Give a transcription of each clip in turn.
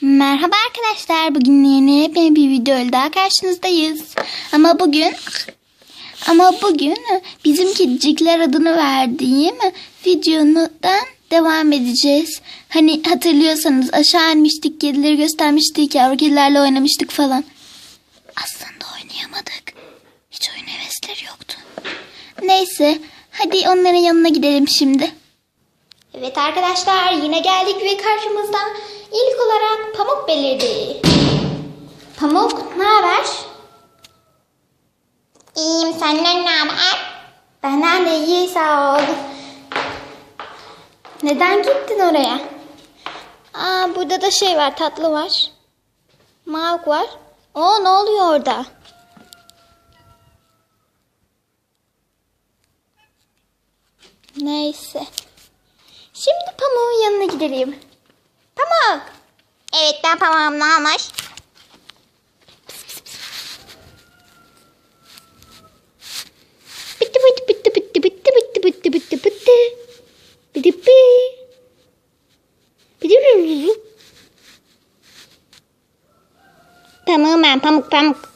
Merhaba arkadaşlar. Bugün yeni yepyeni bir videoyla daha karşınızdayız. Ama bugün ama bugün bizim kedicikler adını verdiğim videodan devam edeceğiz. Hani hatırlıyorsanız aşağı inmiştik, kedileri göstermiştik, yavru kedilerle oynamıştık falan. Aslında oynayamadık. Hiç oyun hevesleri yoktu. Neyse, hadi onların yanına gidelim şimdi. Evet arkadaşlar yine geldik ve karşımızda ilk olarak Pamuk belirdi. Pamuk ne haber? İyiyim senden ne haber? Benden de iyi sağ ol. Neden gittin oraya? Aa burada da şey var tatlı var. Mavuk var. O ne oluyor orada? Neyse. Şimdi Pamuk'un yanına gidelim. Pamuk. Evet ben Pamuk'um ne olmuş? Bitti bitti bitti bitti bitti bitti bitti bitti bitti. Bitti bitti. Bitti bitti. Pamuk ben pamuk pamuk.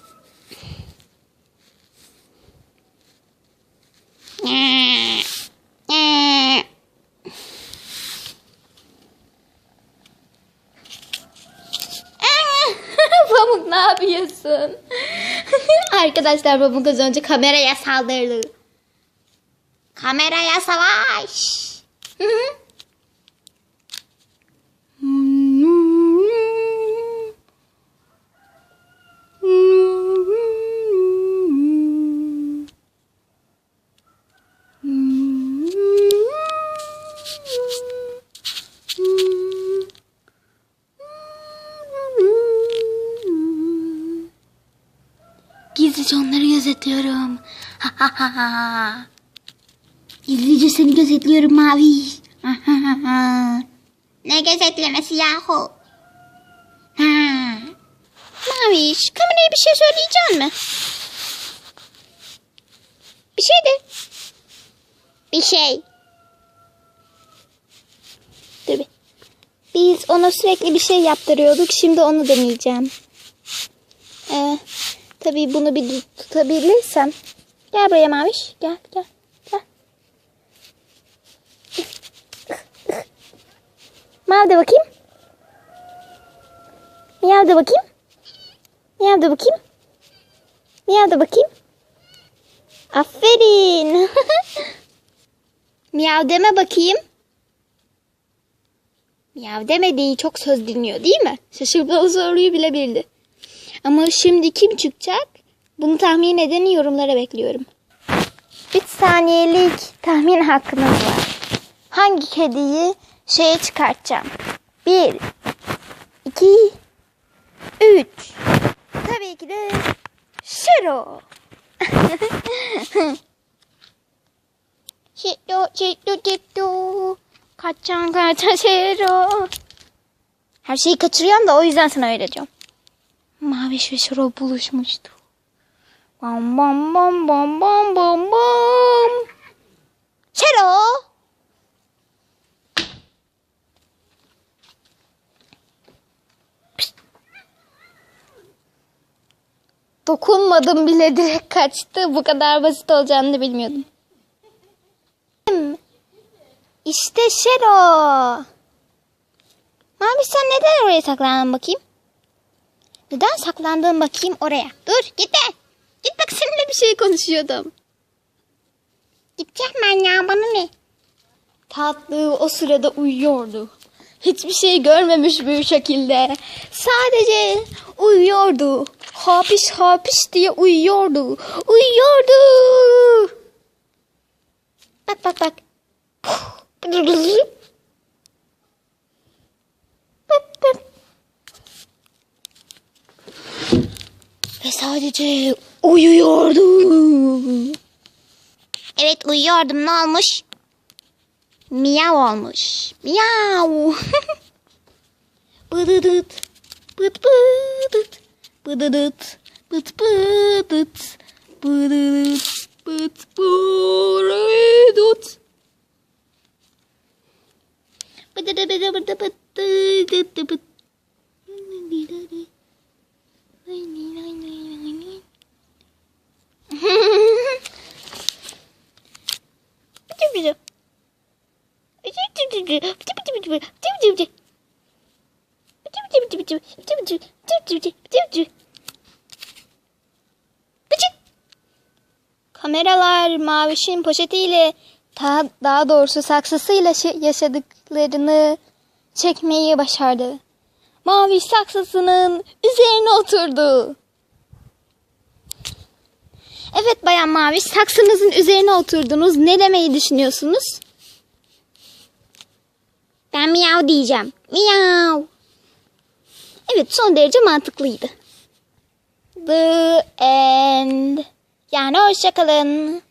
Ne yapıyorsun? Arkadaşlar Pamuk az önce kameraya saldırdı. Kameraya savaş. Hı hı. Gizlice onları gözetliyorum. Gizlice seni gözetliyorum Mavi. Ne gözetlemesi yahu? Ha. Mavi, şu kameraya bir şey söyleyecek mi? Bir şey de. Bir şey. Dur bir. Biz ona sürekli bir şey yaptırıyorduk. Şimdi onu deneyeceğim. Ee, tabii bunu bir tut- tutabilirsem. Gel buraya Maviş. Gel gel. Gel. Mavi de bakayım. Miyav de bakayım. Miyav de bakayım. Miyav de bakayım. Aferin. Miyav deme bakayım. Miyav demediği çok söz dinliyor değil mi? Şaşırmalı soruyu bile bildi. Ama şimdi kim çıkacak? Bunu tahmin edeni yorumlara bekliyorum. Bir saniyelik tahmin hakkınız var. Hangi kediyi şeye çıkartacağım? Bir, iki, üç. Tabii ki de Şero. Şero, Şero, Şero. Kaçan kaçan Şero. Her şeyi kaçırıyorum da o yüzden sana öyle diyorum. Maviş ve Şero buluşmuştu. Bam bam bam bam bam bam bam. Şero. Dokunmadım bile direkt kaçtı. Bu kadar basit olacağını da bilmiyordum. İşte Şero. Mavi sen neden oraya saklandın bakayım? Neden saklandın bakayım oraya? Dur gitme. Git bak seninle bir şey konuşuyordum. Gideceğim ben ya bana ne? Tatlı o sırada uyuyordu. Hiçbir şey görmemiş bir şekilde. Sadece uyuyordu. Hapiş hapiş diye uyuyordu. Uyuyordu. Bak bak bak. Bak bak. Ve sadece uyuyordu. Evet uyuyordum ne olmuş? Miyav olmuş. Miyav. Bıdıdıt. Bıt bıdıt. Bıdıdıt. Bıt bıdıt. Bıdıdıt. Bıt bıdıt. Bıdıdıt bıdıdıt bıdıdıt bıt. Kameralar mavişin poşetiyle daha, daha doğrusu saksısıyla şey yaşadıklarını çekmeyi başardı. Maviş saksısının üzerine oturdu. Evet Bayan Maviş saksınızın üzerine oturdunuz. Ne demeyi düşünüyorsunuz? Ben miyav diyeceğim. Miyav. Evet son derece mantıklıydı. The end. Yani hoşçakalın.